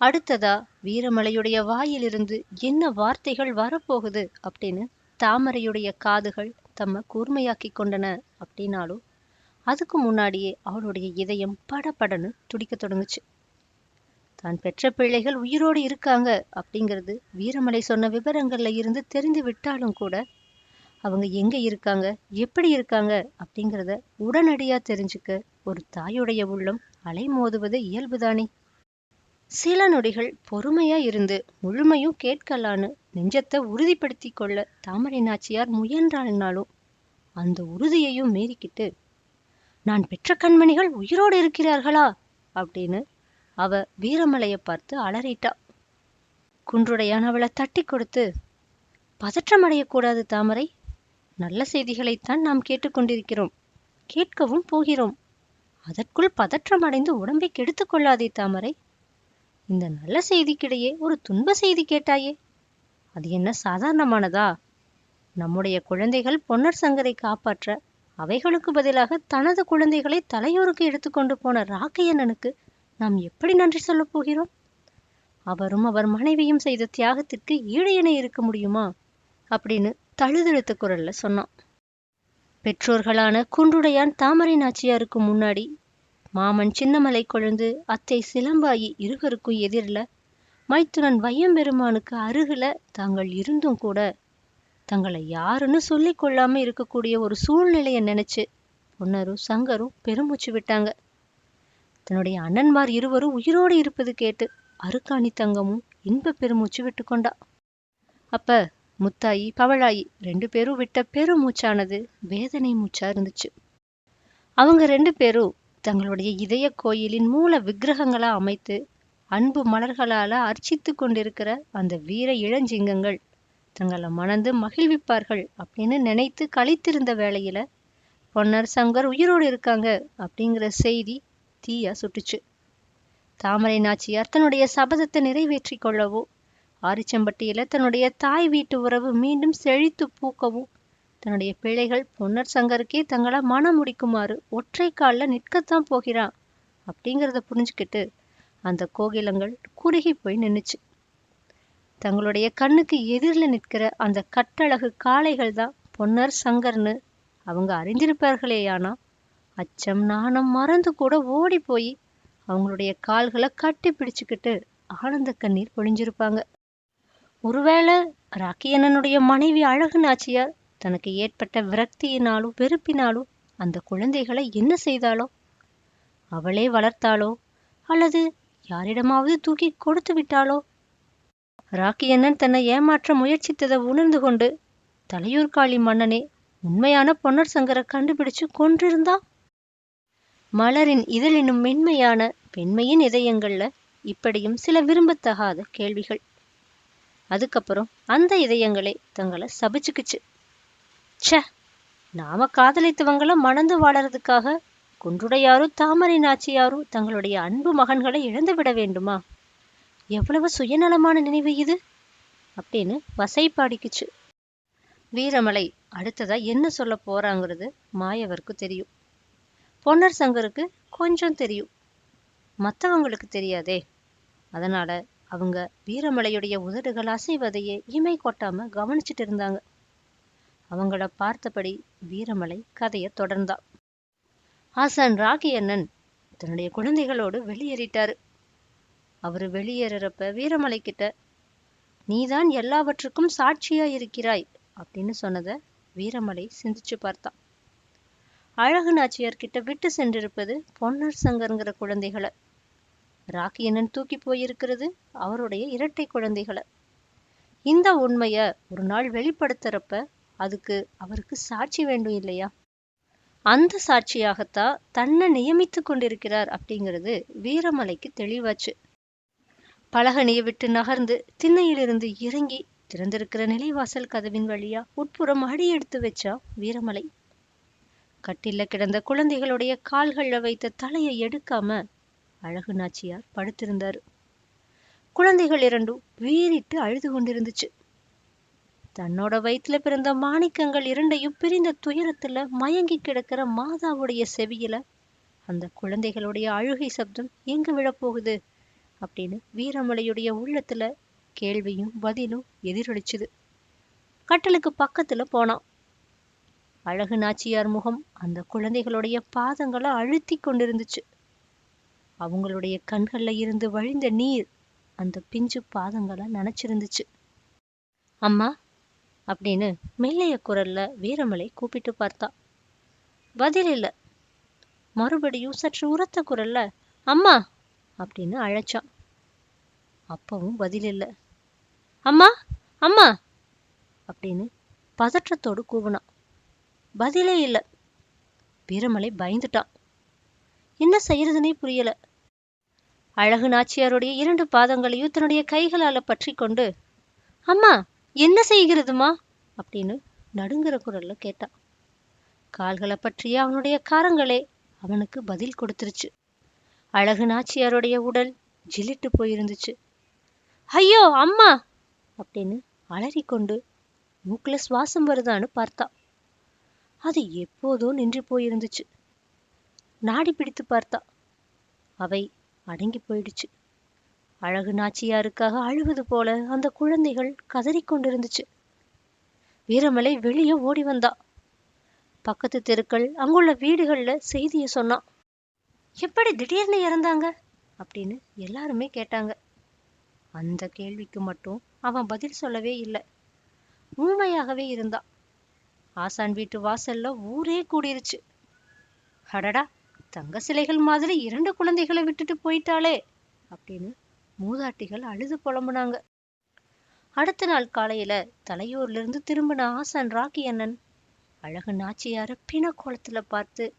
அடுத்ததா வீரமலையுடைய வாயிலிருந்து என்ன வார்த்தைகள் வரப்போகுது அப்படின்னு தாமரையுடைய காதுகள் தம்ம கூர்மையாக்கிக் கொண்டன அப்படின்னாலும் அதுக்கு முன்னாடியே அவளுடைய இதயம் படபடன்னு துடிக்கத் தொடங்குச்சு. தான் பெற்ற பிள்ளைகள் உயிரோடு இருக்காங்க அப்படிங்கிறது வீரமலை சொன்ன விவரங்கள்ல இருந்து தெரிந்து விட்டாலும் கூட அவங்க எங்க இருக்காங்க எப்படி இருக்காங்க அப்படிங்கிறத உடனடியா தெரிஞ்சுக்க ஒரு தாயுடைய உள்ளம் அலைமோதுவது இயல்புதானே சில நொடிகள் பொறுமையா இருந்து முழுமையும் கேட்கலான்னு நெஞ்சத்தை உறுதிப்படுத்திக் கொள்ள தாமரை நாச்சியார் முயன்றாள்னாலும் அந்த உறுதியையும் மீறிக்கிட்டு நான் பெற்ற கண்மணிகள் உயிரோடு இருக்கிறார்களா? அப்படின்னு அவ வீரமலைய பார்த்து அலறிட்டா. குன்றுடையான் அவளை தட்டி கொடுத்து பதற்றமடையக்கூடாது தாமரை. நல்ல செய்திகளைத்தான் நாம் கேட்டுக்கொண்டிருக்கிறோம் கேட்கவும் போகிறோம். அதற்குள் பதற்றமடைந்து உடம்பை கெடுத்துக்கொள்ளாதே தாமரை. இந்த நல்ல செய்திக்கிடையே ஒரு துன்ப செய்தி கேட்டாயே. அது என்ன சாதாரணமானதா? நம்முடைய குழந்தைகள் பொன்னர் சங்கரை காப்பாற்ற அவைகளுக்கு பதிலாக தனது குழந்தைகளை தலையூருக்கு எடுத்துக்கொண்டு போன ராக்கையண்ணனுக்கு நாம் எப்படி நன்றி சொல்லப் போகிறோம்? அவரும் அவர் மனைவியும் செய்த தியாகத்திற்கு ஈடு என இருக்க முடியுமா? அப்படின்னு தழுதழுத்த குரல்ல சொன்னான். பெற்றோர்களான குன்றுடையான் தாமரை நாச்சியாருக்கு முன்னாடி மாமன் சின்னமலை கொழுந்து அத்தை சிலம்பாயி இருவருக்கும் எதிரில மைத்துனன் வையம்பெருமானுக்கு அருகில தாங்கள் இருந்தும் கூட தங்களை யாருன்னு சொல்லி கொள்ளாம இருக்கக்கூடிய ஒரு சூழ்நிலையை நினைச்சு பொன்னரும் சங்கரும் பெருமூச்சு விட்டாங்க. தன்னுடைய அண்ணன்மார் இருவரும் உயிரோடு இருப்பது கேட்டு அருக்காணி தங்கமும் இன்ப பெருமூச்சு விட்டு கொண்டா. அப்ப முத்தாயி பவழாயி ரெண்டு பேரும் விட்ட பெருமூச்சானது வேதனை மூச்சா இருந்துச்சு. அவங்க ரெண்டு பேரும் தங்களுடைய இதய கோயிலின் மூல விக்கிரகங்களா அமைத்து அன்பு மலர்களால அர்ச்சித்து கொண்டிருக்கிற அந்த வீர இளஞ்சிங்கங்கள் தங்களை மணந்து மகிழ்விப்பார்கள் அப்படின்னு நினைத்து கழித்திருந்த வேளையில பொன்னர் சங்கர் உயிரோடு இருக்காங்க அப்படிங்கிற செய்தி தீயா சுட்டுச்சு. தாமரை நாச்சியார் தன்னுடைய சபதத்தை நிறைவேற்றி கொள்ளவோ ஆரிச்சம்பட்டியில தன்னுடைய தாய் வீட்டு உறவு மீண்டும் செழித்து பூக்கவும் தன்னுடைய பிள்ளைகள் பொன்னர் சங்கருக்கே தங்களை மனம் முடிக்குமாறு ஒற்றை காலில் நிற்கத்தான் போகிறான் அப்படிங்கிறத புரிஞ்சுக்கிட்டு அந்த கோகிலங்கள் குறுகி போய் நின்னுச்சு. தங்களுடைய கண்ணுக்கு எதிரில் நிற்கிற அந்த கட்டழகு காளைகள் தான் பொன்னர் சங்கர்னு அவங்க அறிந்திருப்பார்களேயானா? அச்சம் நாணம் மறந்து கூட ஓடி போய் அவங்களுடைய கால்களை கட்டி பிடிச்சுக்கிட்டு ஆனந்த கண்ணீர் பொழிஞ்சிருப்பாங்க. ஒருவேளை ராக்கியண்ணனுடைய மனைவி அழகு நாச்சியார் தனக்கு ஏற்பட்ட விரக்தியினாலும் வெறுப்பினாலோ அந்த குழந்தைகளை என்ன செய்தாளோ? அவளே வளர்த்தாளோ? அல்லது யாரிடமாவது தூக்கி கொடுத்து விட்டாளோ? ராக்கியண்ணன் தன்னை ஏமாற்ற முயற்சித்ததை உணர்ந்து கொண்டு தலையூர்காளி மன்னனே உண்மையான பொன்னர் சங்கரை கண்டுபிடிச்சு கொன்றிருந்தா? மலரின் இதழினும் மென்மையான பெண்மையின் இதயங்கள்ல இப்படியும் சில விரும்பத்தகாத கேள்விகள். அதுக்கப்புறம் அந்த இதயங்களே தங்களை சபிச்சுக்குச்சு. ச்ச நாம காதலித்தவங்கள மணந்து வாழறதுக்காக குன்றுடையாரும் தாமரை நாச்சியாரும் தங்களுடைய அன்பு மகன்களை இழந்து விட வேண்டுமா? எவ்வளவு சுயநலமான நினைவு இது? அப்படின்னு வசை பாடிக்குச்சு. வீரமலை அடுத்ததா என்ன சொல்ல போறாங்கிறது மாயவருக்கு தெரியும். பொன்னர் சங்கருக்கு கொஞ்சம் தெரியும். மற்றவங்களுக்கு தெரியாதே. அதனால அவங்க வீரமலையுடைய உதடுகள் அசைவதையே இமை கொட்டாம கவனிச்சிட்டு இருந்தாங்க. அவங்கள பார்த்தபடி வீரமலை கதைய தொடர்ந்தான் ஆசான் ராகி அண்ணன் தன்னுடைய குழந்தைகளோடு வெளியேறிட்டாரு. அவரு வெளியேறப்ப வீரமலை கிட்ட நீதான் எல்லாவற்றுக்கும் சாட்சியா இருக்கிறாய் அப்படின்னு சொன்னத வீரமலை சிந்திச்சு பார்த்தான் அழகு நாச்சியார் கிட்ட விட்டு சென்றிருப்பது பொன்னர் சங்கர்ங்கிற குழந்தைகளை. ராக்கியண்ணன் தூக்கி போயிருக்கிறது அவருடைய இரட்டை குழந்தைகளை. இந்த உண்மைய ஒரு நாள் வெளிப்படுத்துறப்ப அதுக்கு அவருக்கு சாட்சி வேண்டும் இல்லையா? அந்த சாட்சியாகத்தான் தன்னை நியமித்து கொண்டிருக்கிறார் அப்படிங்கிறது வீரமலைக்கு தெளிவாச்சு. பலகனியை விட்டு நகர்ந்து திண்ணையிலிருந்து இறங்கி திறந்திருக்கிற நிலைவாசல் கதவின் வழியா உட்புறம் அடி எடுத்து வச்சா வீரமலை. கட்டில கிடந்த குழந்தைகளுடைய கால்கள்ல வைத்த தலையை எடுக்காம அழகு நாச்சியார் படுத்திருந்தாரு. குழந்தைகள் இரண்டும் வீறிட்டு அழுது கொண்டிருந்துச்சு. தன்னோட வயிற்றுல பிறந்த மாணிக்கங்கள் இரண்டையும் பிரிந்த துயரத்துல மயங்கி கிடக்கிற மாதாவுடைய செவியில அந்த குழந்தைகளுடைய அழுகை சப்தம் எங்க விழப்போகுது? அப்படின்னு வீரமலையுடைய உள்ளத்துல கேள்வியும் பதிலும் எதிரொலிச்சுது. கட்டலுக்கு பக்கத்துல போனான். அழகு நாச்சியார் முகம் அந்த குழந்தைகளுடைய பாதங்களை அழுத்தி கொண்டிருந்துச்சு. அவங்களுடைய கண்கள்ல இருந்து வழிந்த நீர் அந்த பிஞ்சு பாதங்களை நனைச்சிருந்துச்சு. அம்மா அப்படின்னு மெல்லைய குரல்ல வீரமலை கூப்பிட்டு பார்த்தா. பதில் இல்ல. மறுபடியும் சற்று உரத்த குரல்ல அம்மா! அப்படின்னு அழைச்சான் அப்பவும் பதில் இல்ல. அம்மா! அம்மா! அப்படின்னு பதற்றத்தோடு கூவினான் பதிலே இல்ல. வீரமலை பயந்துட்டான் என்ன செய்யறதுனே புரியல. அழகு நாச்சியாருடைய இரண்டு பாதங்களையும் தன்னுடைய கைகளால பற்றி கொண்டு அம்மா! என்ன செய்கிறதுமா? அப்படின்னு நடுங்கிற குரல்ல கேட்டான் கால்களை பற்றிய அவனுடைய கரங்களே அவனுக்கு பதில் கொடுத்துருச்சு. அழகு நாச்சியாருடைய உடல் ஜில்லிட்டு போயிருந்துச்சு. ஐயோ அம்மா! அப்படின்னு அலறிக்கொண்டு மூக்குல சுவாசம் வருதான்னு பார்த்தா. அது எப்போதோ நின்று போயிருந்துச்சு. நாடி பிடித்து பார்த்தா. அவை அடங்கி போயிடுச்சு. அழகு நாச்சியாருக்காக அழுவது போல அந்த குழந்தைகள் கதறிக்கொண்டிருந்துச்சு வீரமலை வெளியே ஓடி வந்தா. பக்கத்து தெருக்கள் அங்குள்ள வீடுகள்ல செய்திய சொன்னான் எப்படி திடீர்னு இறந்தாங்க? அப்படின்னு எல்லாருமே கேட்டாங்க. அந்த கேள்விக்கு மட்டும் அவன் பதில் சொல்லவே இல்லை. ஊமையாகவே இருந்தான் ஆசான் வீட்டு வாசல்ல ஊரே கூடிருச்சு. அடடா தங்க சிலைகள் மாதிரி இரண்டு குழந்தைகளை விட்டுட்டு போயிட்டாளே அப்படின்னு மூதாட்டிகள் அழுது புலம்புனாங்க. அடுத்த நாள் காலையில தலையூர்லேருந்து திரும்பின ஆசான் ராக்கி அண்ணன் அழகு நாச்சியார பிணக்கோலத்துல பார்த்து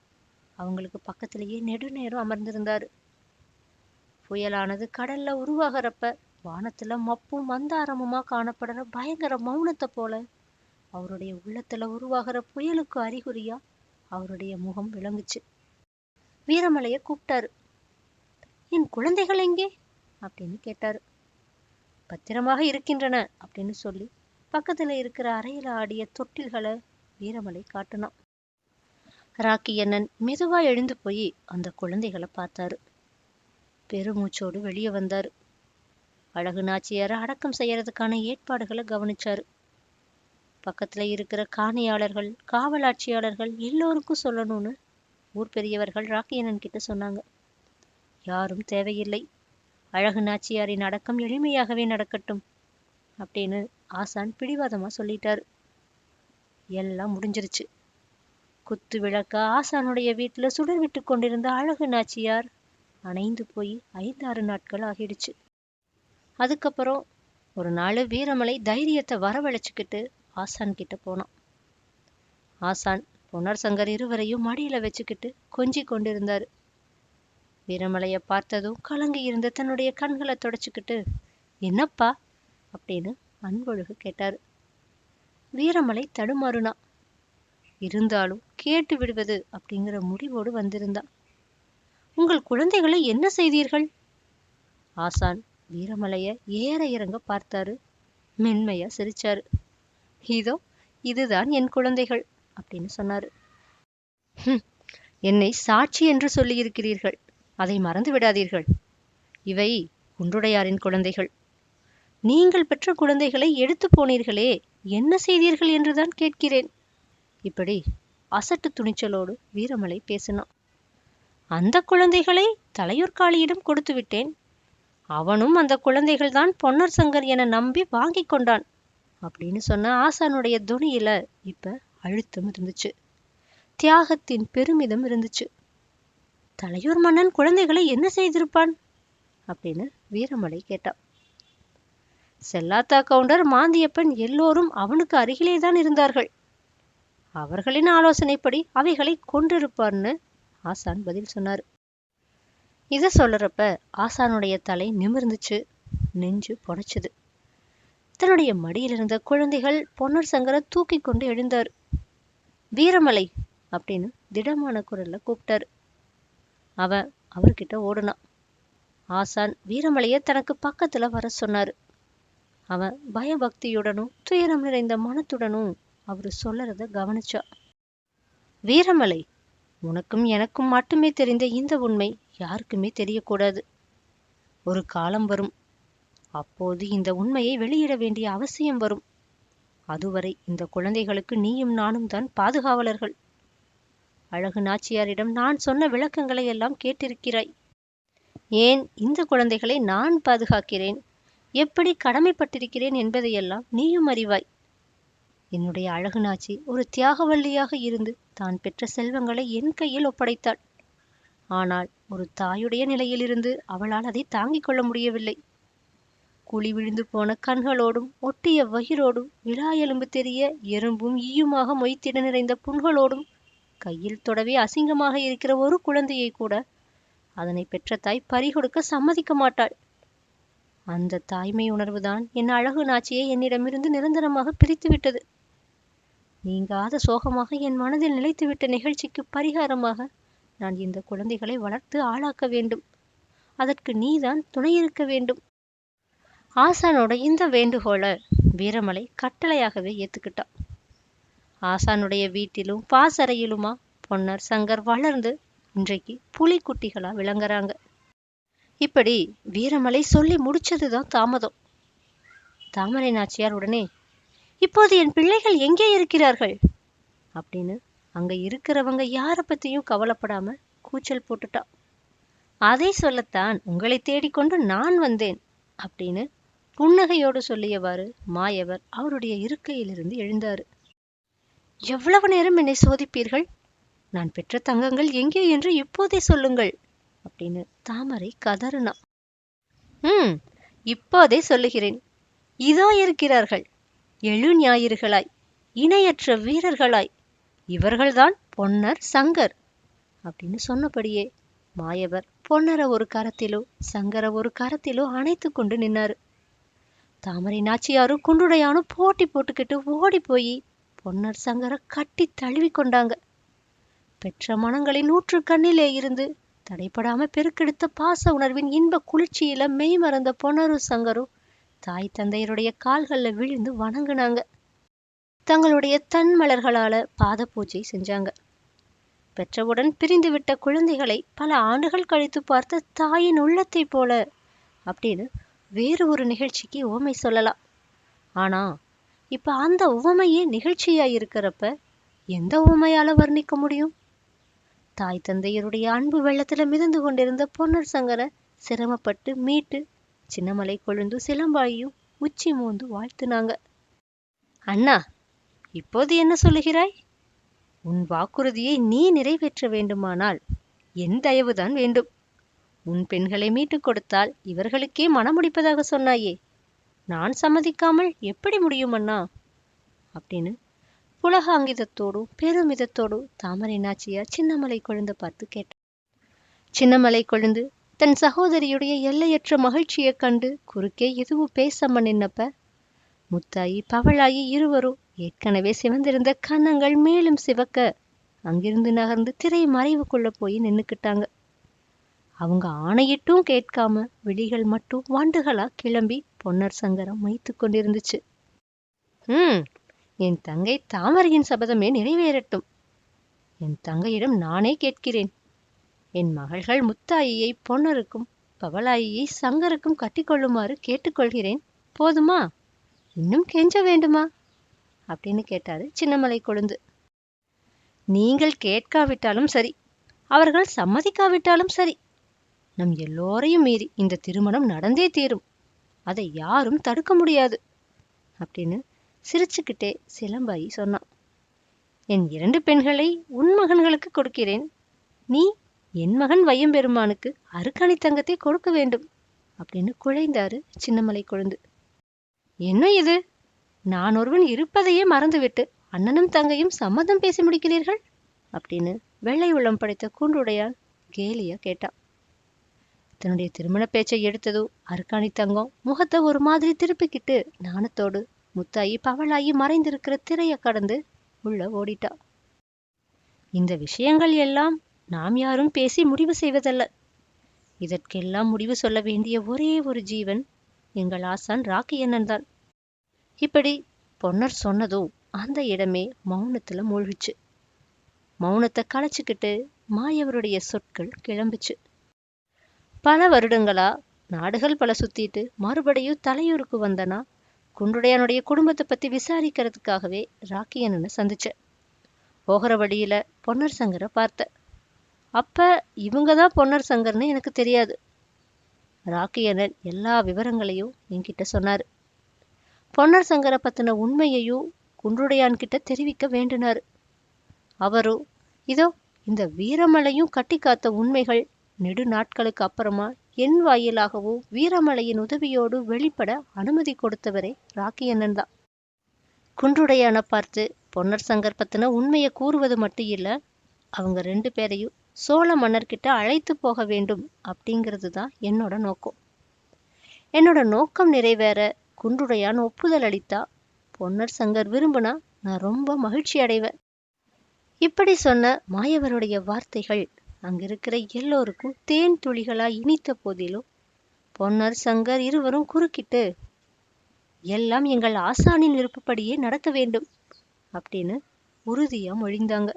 அவங்களுக்கு பக்கத்திலேயே நெடுநேரம் அமர்ந்திருந்தாரு. புயலானது கடல்ல உருவாகிறப்ப வானத்துல மப்பும் மந்தாரமுமா காணப்படுற பயங்கர மௌனத்தை போல அவருடைய உள்ளத்துல உருவாகிற புயலுக்கு அறிகுறியா அவருடைய முகம் விளங்குச்சு. வீரமலைய கூப்பிட்டாரு. என் குழந்தைகள் எங்கே? அப்படின்னு கேட்டார். பத்திரமாக இருக்கின்றன அப்படின்னு சொல்லி பக்கத்தில் இருக்கிற அறையில் ஆடிய தொட்டில்களை வீரமலை காட்டினான். ராக்கி அண்ணன் மெதுவாக எழுந்து போய் அந்த குழந்தைகளை பார்த்தாரு. பெருமூச்சோடு வெளியே வந்தார். அழகு நாச்சியாரை அடக்கம் செய்யறதுக்கான ஏற்பாடுகளை கவனிச்சாரு. பக்கத்துல இருக்கிற காணியாளர்கள் காவலாட்சியாளர்கள் எல்லோருக்கும் சொல்லணும்னு ஊர் பெரியவர்கள் ராக்கியண்ணன் கிட்ட சொன்னாங்க. யாரும் தேவையில்லை. அழகு நாச்சியாரின் அடக்கம் எளிமையாகவே நடக்கட்டும் அப்படின்னு ஆசான் பிடிவாதமா சொல்லிட்டாரு. எல்லாம் முடிஞ்சிருச்சு. குத்து விளக்க ஆசானுடைய வீட்டுல சுடர் விட்டு கொண்டிருந்த அழகு நாச்சியார் அணைந்து போய் ஐந்தாறு நாட்கள் ஆகிடுச்சு. அதுக்கப்புறம் ஒரு நாள் வீரமலை தைரியத்தை வரவழைச்சுக்கிட்டு ஆசான் கிட்ட போனான். ஆசான் பொன்னர் சங்கர் இருவரையும் மடியில வச்சுக்கிட்டு கொஞ்சி கொண்டிருந்தாரு. வீரமலைய பார்த்ததும் கலங்கி இருந்த தன்னுடைய கண்களை தொடச்சிக்கிட்டு என்னப்பா? அப்படின்னு அன்பொழுகு கேட்டாரு. வீரமலை தடுமாறுனா இருந்தாலும் கேட்டு விடுவது அப்படிங்கிற முடிவோடு வந்திருந்தான். உங்கள் குழந்தைகளை என்ன செய்தீர்கள்? ஆசான் வீரமலைய ஏற இறங்க பார்த்தாரு. மென்மையா சிரிச்சாரு. இதோ இதுதான் என் குழந்தைகள் அப்படின்னு சொன்னாரு. என்னை சாட்சி என்று சொல்லியிருக்கிறீர்கள். அதை மறந்து விடாதீர்கள். இவை குன்றுடையாரின் குழந்தைகள். நீங்கள் பெற்ற குழந்தைகளை எடுத்து போனீர்களே என்ன செய்தீர்கள் என்றுதான் கேட்கிறேன். இப்படி அசட்டு துணிச்சலோடு வீரமலை பேசினான். அந்த குழந்தைகளை தலையூர்காளியிடம் கொடுத்து விட்டேன். அவனும் அந்த குழந்தைகள் தான் பொன்னர் சங்கர் என நம்பி வாங்கி கொண்டான் அப்படின்னு சொன்ன ஆசானுடைய துணியில இப்ப அழுத்தம் இருந்துச்சு. தியாகத்தின் பெருமிதம் இருந்துச்சு. தலையூர் மன்னன் குழந்தைகளை என்ன செய்திருப்பான்? அப்படின்னு வீரமலை கேட்டான். செல்லாத்தா கவுண்டர் மாந்தியப்பன் எல்லோரும் அவனுக்கு அருகிலே தான் இருந்தார்கள். அவர்களின் ஆலோசனைப்படி அவைகளை கொன்றிருப்பார்னு ஆசான் பதில் சொன்னார். இதை சொல்லுறப்ப ஆசானுடைய தலை நிமிர்ந்துச்சு நெஞ்சு புடைச்சுது. தன்னுடைய மடியில் இருந்த குழந்தைகள் பொன்னர் சங்கரை தூக்கி கொண்டு எழுந்தார். வீரமலை அப்படின்னு திடமான குரல்ல கூப்பிட்டாரு. அவன் அவர்கிட்ட ஓடுனான் ஆசான் வீரமலைய தனக்கு பக்கத்துல வர சொன்னாரு. அவன் பயபக்தியுடனும் துயரம் நிறைந்த மனத்துடனும் அவரு சொல்லறத கவனிச்சா. வீரமலை உனக்கும் எனக்கும் மட்டுமே தெரிந்த இந்த உண்மை யாருக்குமே தெரியக்கூடாது. ஒரு காலம் வரும். அப்போது இந்த உண்மையை வெளியிட வேண்டிய அவசியம் வரும். அதுவரை இந்த குழந்தைகளுக்கு நீயும் நானும் தான் பாதுகாவலர்கள். அழகு நாச்சியாரிடம் நான் சொன்ன விளக்கங்களை எல்லாம் கேட்டிருக்கிறாய். ஏன் இந்த குழந்தைகளை நான் பாதுகாக்கிறேன்? எப்படி கடமைப்பட்டிருக்கிறேன் என்பதையெல்லாம் நீயும் அறிவாய். என்னுடைய அழகு நாச்சி ஒரு தியாகவல்லியாக இருந்து தான் பெற்ற செல்வங்களை என் கையில் ஒப்படைத்தாள். ஆனால் ஒரு தாயுடைய நிலையிலிருந்து அவளால் அதை தாங்கிக் கொள்ள முடியவில்லை. குழி விழுந்து போன கண்களோடும் ஒட்டிய வயிறோடும் விழா எலும்பு தெரிய எறும்பும் ஈயுமாக மொய்த்திட நிறைந்த புண்களோடும் கையில் தொடவே அசிங்கமாக இருக்கிற ஒரு குழந்தையை கூட அதனை பெற்ற தாய் பறிகொடுக்க சம்மதிக்க மாட்டாள். அந்த தாய்மை உணர்வுதான் என் அழகு நாச்சியை என்னிடமிருந்து நிரந்தரமாக பிரித்துவிட்டது. நீங்காத சோகமாக என் மனதில் நிலைத்துவிட்ட நிகழ்ச்சிக்கு பரிகாரமாக நான் இந்த குழந்தைகளை வளர்த்து ஆளாக்க வேண்டும். அதற்கு நீதான் துணையிருக்க வேண்டும். ஆசானோட இந்த வேண்டுகோளை வீரமலை கட்டளையாகவே ஏத்துக்கிட்டான் ஆசானுடைய வீட்டிலும் பாசறையிலுமா? பொன்னர் சங்கர் வளர்ந்து இன்றைக்கு புலிக்குட்டிகளா விளங்குறாங்க. இப்படி வீரமலை சொல்லி முடிச்சதுதான் தாமதம். தாமரை நாச்சியார் உடனே இப்போது என் பிள்ளைகள் எங்கே இருக்கிறார்கள்? அப்படின்னு அங்க இருக்கிறவங்க யார பத்தியும் கவலைப்படாம கூச்சல் போட்டுட்டா. அதை சொல்லத்தான் உங்களை தேடிக்கொண்டு நான் வந்தேன் அப்படின்னு புன்னகையோடு சொல்லியவாறு மாயவர் அவருடைய இருக்கையிலிருந்து எழுந்தாரு. எவ்வளவு நேரம் என்னை சோதிப்பீர்கள்? நான் பெற்ற தங்கங்கள் எங்கே என்று இப்போதே சொல்லுங்கள் அப்படின்னு தாமரை கதறுனா ம் இப்போதே சொல்லுகிறேன். இதோ இருக்கிறார்கள் எழு ஞாயிறுகளாய் இணையற்ற வீரர்களாய். இவர்கள்தான் பொன்னர் சங்கர் அப்படின்னு சொன்னபடியே மாயவர் பொன்னர ஒரு கரத்திலோ சங்கர ஒரு கரத்திலோ அணைத்து கொண்டு நின்னாரு. தாமரை நாச்சியாரும் குண்டுடையானும் போட்டி போட்டுக்கிட்டு ஓடி போய் பொன்னர் சங்கர கட்டி தழுவி கொண்டாங்க. பெற்ற மனங்களின் நூற்று கண்ணிலே இருந்து தடைப்படாம பெருக்கெடுத்த பாச உணர்வின் இன்ப குளிர்ச்சியில மெய் மறந்த பொன்னரு சங்கரும் தாய் தந்தையருடைய கால்கள்ல விழுந்து வணங்குனாங்க. தங்களுடைய தன் மலர்களால பாத பூஜை செஞ்சாங்க. பெற்றவுடன் பிரிந்துவிட்ட குழந்தைகளை பல ஆண்டுகள் கழித்து பார்த்த தாயின் உள்ளத்தைப் போல அப்படின்னு வேறு ஒரு நிகழ்ச்சிக்கு உவமை சொல்லலாம். ஆனா இப்ப அந்த உவமையே நிகழ்ச்சியா இருக்கிறப்ப எந்த உவமையால வர்ணிக்க முடியும்? தாய் தந்தையருடைய அன்பு வெள்ளத்துல மிதந்து கொண்டிருந்த பொன்னர் சங்கரை சிரமப்பட்டு மீட்டு சின்னமலை கொழுந்து சிலம்பாயும் உச்சி மூந்து வாழ்த்துனாங்க. அண்ணா இப்போது என்ன சொல்லுகிறாய்? உன் வாக்குறுதியை நீ நிறைவேற்ற வேண்டுமானால் என் தயவுதான் வேண்டும். உன் பெண்களை மீட்டுக் கொடுத்தால் இவர்களுக்கே மனமுடிப்பதாக சொன்னாயே. நான் சம்மதிக்காமல் எப்படி முடியும் அண்ணா? அப்படின்னு புலகாங்கிதத்தோடும் பெருமிதத்தோடு தாமரை நாச்சியார் சின்னமலை கொழுந்த பார்த்து கேட்டார். சின்னமலை கொழுந்து தன் சகோதரியுடைய எல்லையற்ற மகிழ்ச்சியைக் கண்டு குறுக்கே எதுவும் பேசாம நின்னப்ப முத்தாயி பவளாயி இருவரும் ஏற்கனவே சிவந்திருந்த கன்னங்கள் மேலும் சிவக்க அங்கிருந்து நகர்ந்து திரை மறைவுக்குள்ள போய் நின்னுக்கிட்டாங்க. அவங்க ஆணையிட்டும் கேட்காம விழிகள் மட்டும் வண்டுகளா கிளம்பி பொன்னர் சங்கரம் மைத்து கொண்டிருந்துச்சு. ம் என் தங்கை தாமரையின் சபதமே நிறைவேறட்டும். என் தங்கையிடம் நானே கேட்கிறேன். என் மகள்கள் முத்தாயியை பொன்னருக்கும் பவளாயியை சங்கருக்கும் கட்டிக்கொள்ளுமாறு கேட்டுக்கொள்கிறேன். போதுமா? இன்னும் கெஞ்ச வேண்டுமா? அப்படின்னு கேட்டாரு சின்னமலை கொழுந்து. நீங்கள் கேட்காவிட்டாலும் சரி அவர்கள் சம்மதிக்காவிட்டாலும் சரி. நம் எல்லோரையும் மீறி இந்த திருமணம் நடந்தே தீரும். அதை யாரும் தடுக்க முடியாது அப்படின்னு சிரிச்சுக்கிட்டே சிலம்பாயி சொன்னான். என் இரண்டு பெண்களை உன் மகன்களுக்கு கொடுக்கிறேன். நீ என் மகன் வையம்பெருமானுக்கு அருக்கணி தங்கத்தை கொடுக்க வேண்டும் அப்படின்னு குழைந்தாரு சின்னமலை கொழுந்து. என்ன இது? நான் ஒருவன் இருப்பதையே மறந்துவிட்டு அண்ணனும் தங்கையும் சம்மதம் பேசி முடிக்கிறீர்கள்? அப்படின்னு வெள்ளை உள்ளம் படைத்த கூண்டுடையான் கேலியா கேட்டான். தன்னுடைய திருமண பேச்சை எடுத்ததோ அருக்காணி தங்கம் முகத்தை ஒரு மாதிரி திருப்பிக்கிட்டு நாணத்தோடு முத்தாயி பவளாயி மறைந்திருக்கிற திரையை கடந்து உள்ள ஓடிட்டா. இந்த விஷயங்கள் எல்லாம் நாம் யாரும் பேசி முடிவு செய்வதல்ல. இதற்கெல்லாம் முடிவு சொல்ல வேண்டிய ஒரே ஒரு ஜீவன் எங்கள் ஆசான் ராக்கியண்ணன் தான். இப்படி பொன்னர் சொன்னதும் அந்த இடமே மௌனத்துல மூழ்கிச்சு. மௌனத்தை களைச்சிக்கிட்டு மாயவருடைய சொற்கள் கிளம்புச்சு. பல வருடங்களா நாடுகள் பல சுத்திட்டு மறுபடியும் தலையூருக்கு வந்தனா? குன்றுடையானுடைய குடும்பத்தை பத்தி விசாரிக்கிறதுக்காகவே ராக்கி அண்ணனை சந்திச்சேன். போகிற வழியில பொன்னர் சங்கரை பார்த்தேன் அப்ப இவங்கதான் பொன்னர் சங்கர்னு எனக்கு தெரியாது. ராக்கி அண்ணன் எல்லா விவரங்களையும் என்கிட்ட சொன்னாரு. பொன்னர் சங்கரை பத்தின உண்மையையும் குன்றுடையான் கிட்ட தெரிவிக்க வேண்டினாரு. அவரும் இதோ இந்த வீரமலையும் கட்டி காத்த உண்மைகள் நெடு நாட்களுக்கு அப்புறமா என் வாயிலாகவோ வீரமலையின் உதவியோடு வெளிப்பட அனுமதி கொடுத்தவரே ராக்கி அண்ணன் தான். குன்றுடையான பார்த்து பொன்னர் சங்கர் பத்தின உண்மையை கூறுவது மட்டும் இல்ல அவங்க ரெண்டு பேரையும் சோழ மன்னர்கிட்ட அழைத்து போக வேண்டும் அப்படிங்கிறது தான் என்னோட நோக்கம். என்னோட நோக்கம் நிறைவேற குன்றுடையான் ஒப்புதல் அளித்தா பொன்னர் சங்கர் விரும்புனா நான் ரொம்ப மகிழ்ச்சி அடைவேன் இப்படி சொன்ன மாயவருடைய வார்த்தைகள் அங்கிருக்கிற எல்லோருக்கும் தேன் துளிகளாய் இனித்த போதிலும் பொன்னர் சங்கர் இருவரும் குறுக்கிட்டு எல்லாம் எங்கள் ஆசானின் விருப்பப்படியே நடக்க வேண்டும் அப்படின்னு உறுதியா மொழிந்தாங்க.